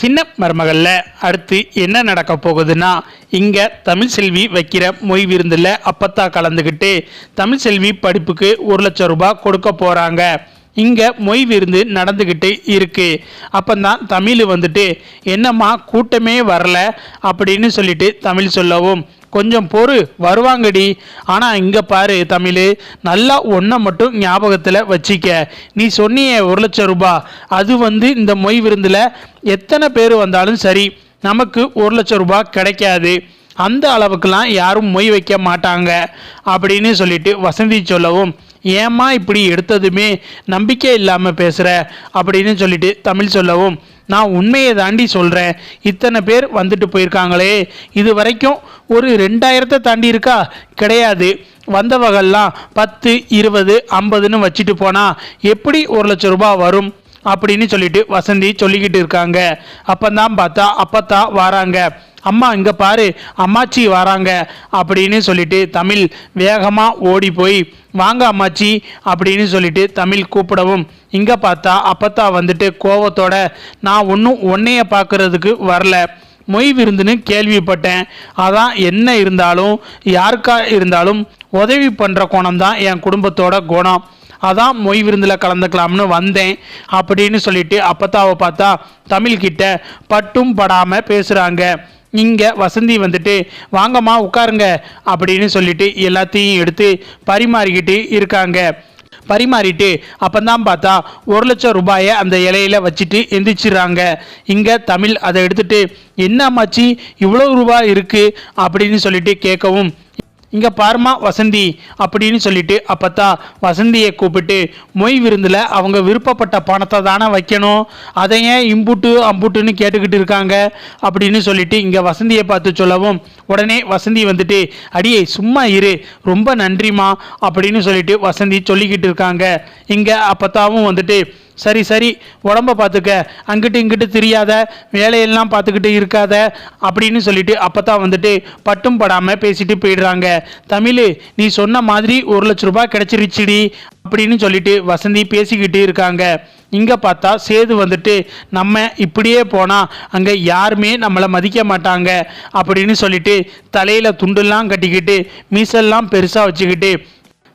சின்ன மருமகளில் அடுத்து என்ன நடக்க போகுதுன்னா இங்கே தமிழ் செல்வி வைக்கிற மொய் விருந்தில் அப்பத்தா கலந்துக்கிட்டு தமிழ் செல்வி படிப்புக்கு ஒரு லட்சம் ரூபாய் கொடுக்க போகிறாங்க இங்கே மொய் விருந்து நடந்துக்கிட்டு இருக்கு. அப்பந்தான் தமிழ் வந்துட்டு என்னம்மா கூட்டமே வரல அப்படின்னு சொல்லிட்டு தமிழ் சொல்லவும். கொஞ்சம் பொறு வருவாங்கடி. ஆனால் இங்கே பாரு தமிழ் நல்லா ஒன்றை மட்டும் ஞாபகத்தில் வச்சிக்க. நீ சொன்னியே ஒரு லட்சம் ரூபாய் அது வந்து இந்த மொய் விருந்தில் எத்தனை பேர் வந்தாலும் சரி நமக்கு ஒரு லட்சம் ரூபாய் கிடைக்காது. அந்த அளவுக்குலாம் யாரும் மொய் வைக்க மாட்டாங்க. அப்படின்னு சொல்லிட்டு வசந்தி சொல்லவும் ஏம்மா இப்படி எடுத்ததுமே நம்பிக்கை இல்லாமல் பேசுகிற அப்படின்னு சொல்லிட்டு தமிழ் சொல்லவும் நான் உண்மையை தாண்டி சொல்கிறேன் இத்தனை பேர் வந்துட்டு போயிருக்காங்களே. இது வரைக்கும் ஒரு ரெண்டாயிரத்தை தாண்டி இருக்கா? கிடையாது. வந்தவகள்லாம் பத்து இருபது ஐம்பதுன்னு வச்சுட்டு போனால் எப்படி ஒரு லட்சம் ரூபாய் வரும் அப்படின்னு சொல்லிட்டு வசந்தி சொல்லிக்கிட்டு இருக்காங்க. அப்பந்தான் பார்த்தா அப்பத்தான் வராங்க. அம்மா இங்கே பாரு. அம்மாச்சி வராங்க. அப்படின்னு சொல்லிட்டு தமிழ் வேகமாக ஓடி போய் வாங்க அம்மாச்சி அப்படின்னு சொல்லிட்டு தமிழ் கூப்பிடவும். இங்கே பார்த்தா அப்பத்தா வந்துட்டு கோவத்தோட நான் ஒன்றும் உன்னைய பார்க்கறதுக்கு வரல. மொய் விருந்துன்னு கேள்விப்பட்டேன். அதான் என்ன இருந்தாலும் யாருக்கா இருந்தாலும் உதவி பண்ணுற குணம் தான் என் குடும்பத்தோட குணம். அதான் மொய் விருந்தில் கலந்துக்கலாம்னு வந்தேன் அப்படின்னு சொல்லிட்டு அப்பத்தாவை பார்த்தா தமிழ்கிட்ட பட்டும் படாமல் பேசுகிறாங்க இங்கே வசந்தி வந்துட்டு வாங்கம்மா உட்காருங்க அப்படின்னு சொல்லிட்டு எல்லாத்தையும் எடுத்து பரிமாறிக்கிட்டு இருக்காங்க. பரிமாறிட்டு அப்பந்தான் பார்த்தா ஒரு லட்சம் ரூபாயை அந்த இலையில வச்சுட்டு எந்திரிச்சிடுறாங்க. இங்கே தமிழ் அதை எடுத்துட்டு என்ன இவ்வளோ ரூபாய் இருக்குது அப்படின்னு சொல்லிட்டு கேட்கவும் இங்கே பாருமா வசந்தி அப்படின்னு சொல்லிட்டு அப்பத்தா வசந்தியை கூப்பிட்டு மொய் விருந்தில் அவங்க விருப்பப்பட்ட பணத்தை தானே வைக்கணும்? அதை ஏன் இம்புட்டு அம்புட்டுன்னு கேட்டுக்கிட்டு இருக்காங்க? அப்படின்னு சொல்லிட்டு இங்கே வசந்தியை பார்த்து சொல்லவும் உடனே வசந்தி வந்துட்டு அடியே சும்மா இரு ரொம்ப நன்றிமா அப்படின்னு சொல்லிட்டு வசந்தி சொல்லிக்கிட்டு இருக்காங்க. இங்கே அப்பத்தாவும் வந்துட்டு சரி சரி உடம்ப பார்த்துக்க. அங்கிட்டு இங்கிட்டு தெரியாத வேலையெல்லாம் பார்த்துக்கிட்டு இருக்காத அப்படின்னு சொல்லிட்டு அப்பதான் வந்துட்டு பட்டும் படாமல் பேசிட்டு போயிடுறாங்க. தமிழ் நீ சொன்ன மாதிரி ஒரு லட்ச ரூபாய் கிடச்சிருச்சுடி அப்படின்னு சொல்லிட்டு வசந்தி பேசிக்கிட்டு இருக்காங்க. இங்கே பார்த்தா சேது வந்துட்டு நம்ம இப்படியே போனால் அங்கே யாருமே நம்மளை மதிக்க மாட்டாங்க அப்படின்னு சொல்லிட்டு தலையில் துண்டெல்லாம் கட்டிக்கிட்டு மீசெல்லாம் பெருசாக வச்சுக்கிட்டு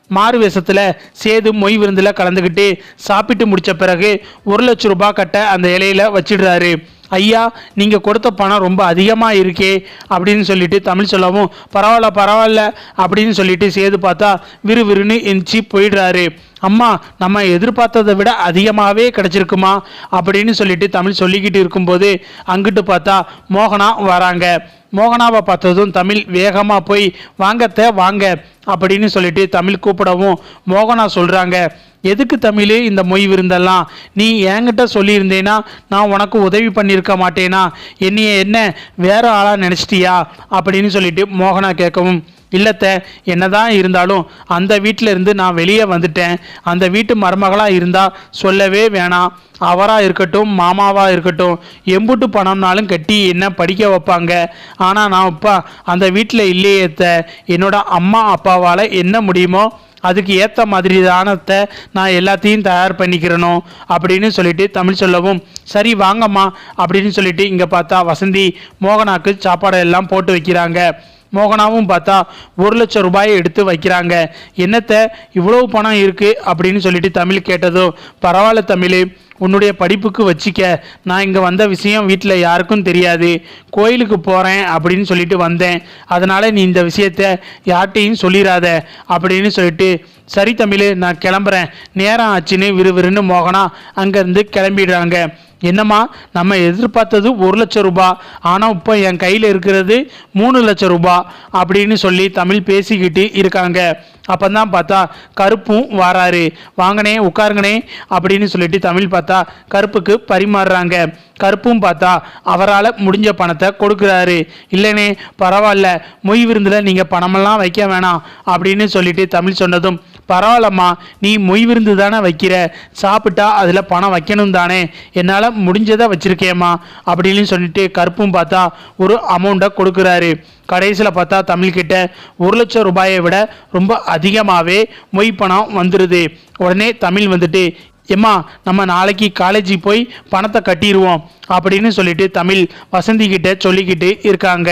மாறு வேஷத்தில் சேது மொய் விருந்தில் கலந்துக்கிட்டு சாப்பிட்டு முடித்த பிறகு ஒரு லட்ச ரூபாய் கட்ட அந்த இலையில வச்சிடுறாரு. ஐயா நீங்கள் கொடுத்த பணம் ரொம்ப அதிகமாக இருக்கே அப்படின்னு சொல்லிட்டு தமிழ் சொல்லவும் பரவாயில்ல பரவாயில்ல அப்படின்னு சொல்லிட்டு சேது பார்த்தா விறுவிறுன்னு எந்திச்சு போயிடுறாரு. அம்மா நம்ம எதிர்பார்த்ததை விட அதிகமாகவே கிடச்சிருக்குமா? அப்படின்னு சொல்லிட்டு தமிழ் சொல்லிக்கிட்டு இருக்கும்போது அங்கிட்டு பார்த்தா மோகனா வராங்க. மோகனாவை பார்த்ததும் தமிழ் வேகமாக போய் வாங்கத்த வாங்க அப்படின்னு சொல்லிட்டு தமிழ் கூப்பிடவும் மோகனா சொல்கிறாங்க எதுக்கு தமிழ் இந்த மொய் விருந்தெல்லாம்? நீ என்கிட்ட சொல்லியிருந்தேனா நான் உனக்கு உதவி பண்ணியிருக்க மாட்டேனா? என்னைய என்ன வேற ஆளாக நினச்சிட்டியா? அப்படின்னு சொல்லிட்டு மோகனா கேட்கவும் இல்லத்த என்னதான் இருந்தாலும் அந்த வீட்டில் இருந்து நான் வெளியே வந்துட்டேன். அந்த வீட்டு மருமகளாக இருந்தால் சொல்லவே வேணாம். அவராக இருக்கட்டும் மாமாவாக இருக்கட்டும் எம்புட்டு பணம்னாலும் கட்டி என்ன படிக்க வைப்பாங்க? ஆனால் நான் அப்பா அந்த வீட்டில் இல்லையேத்த என்னோட அம்மா அப்பாவால் என்ன முடியுமோ அதுக்கு ஏற்ற மாதிரி தானத்தை நான் எல்லாத்தையும் தயார் பண்ணிக்கிறணும் அப்படின்னு சொல்லிட்டு தமிழ் சொல்லவும் சரி வாங்கம்மா அப்படின்னு சொல்லிட்டு இங்கே பார்த்தா வசந்தி மோகனாக்கு சாப்பாடு எல்லாம் போட்டு வைக்கிறாங்க. மோகனாவும் பார்த்தா ஒரு லட்சம் ரூபாயை எடுத்து வைக்கிறாங்க. என்னத்தை இவ்வளவு பணம் இருக்குது அப்படின்னு சொல்லிட்டு தமிழ் கேட்டதும் பரவாயில்ல தமிழ் உன்னுடைய படிப்புக்கு வச்சிக்க. நான் இங்கே வந்த விஷயம் வீட்டில் யாருக்கும் தெரியாது. கோயிலுக்கு போகிறேன் அப்படின்னு சொல்லிட்டு வந்தேன். அதனால் நீ இந்த விஷயத்த யார்கிட்டையும் சொல்லிடாத அப்படின்னு சொல்லிட்டு சரி தமிழ் நான் கிளம்புறேன். நேரம் ஆச்சுன்னு விறுவிறுன்னு மோகனா அங்கேருந்து கிளம்பிடுறாங்க. என்னம்மா நம்ம எதிர்பார்த்தது ஒரு லட்சம் ரூபா ஆனால் இப்போ என் கையில் இருக்கிறது மூணு லட்சம் ரூபா அப்படின்னு சொல்லி தமிழ் பேசிக்கிட்டு இருக்காங்க. அப்போ தான் பார்த்தா கருப்பும் வாராரு. வாங்கனே உட்காருங்கனே அப்படின்னு சொல்லிட்டு தமிழ் பார்த்தா கருப்புக்கு பரிமாறுறாங்க. கருப்பும் பார்த்தா அவரால் முடிஞ்ச பணத்தை கொடுக்குறாரு. இல்லைனே பரவாயில்ல. மொய் விருந்தில் நீங்கள் பணமெல்லாம் வைக்க வேணாம் அப்படின்னு சொல்லிட்டு தமிழ் சொன்னதும் பரவாயில்லம்மா நீ மொய் விருந்து தானே வைக்கிற? சாப்பிட்டா அதில் பணம் வைக்கணும் தானே? என்னால் முடிஞ்சதை வச்சுருக்கேம்மா அப்படின்னு சொல்லிட்டு கருப்பும் பார்த்தா ஒரு அமௌண்ட்டை கொடுக்குறாரு. கடைசியில் பார்த்தா தமிழ்கிட்ட ஒரு லட்சம் ரூபாயை விட ரொம்ப அதிகமாகவே மொய் பணம் வந்துடுது உடனே தமிழ் வந்துட்டு எம்மா நம்ம நாளைக்கு காலேஜுக்கு போய் பணத்தை கட்டிடுவோம் அப்படின்னு சொல்லிட்டு தமிழ் வசந்தி கிட்ட சொல்லிக்கிட்டு இருக்காங்க.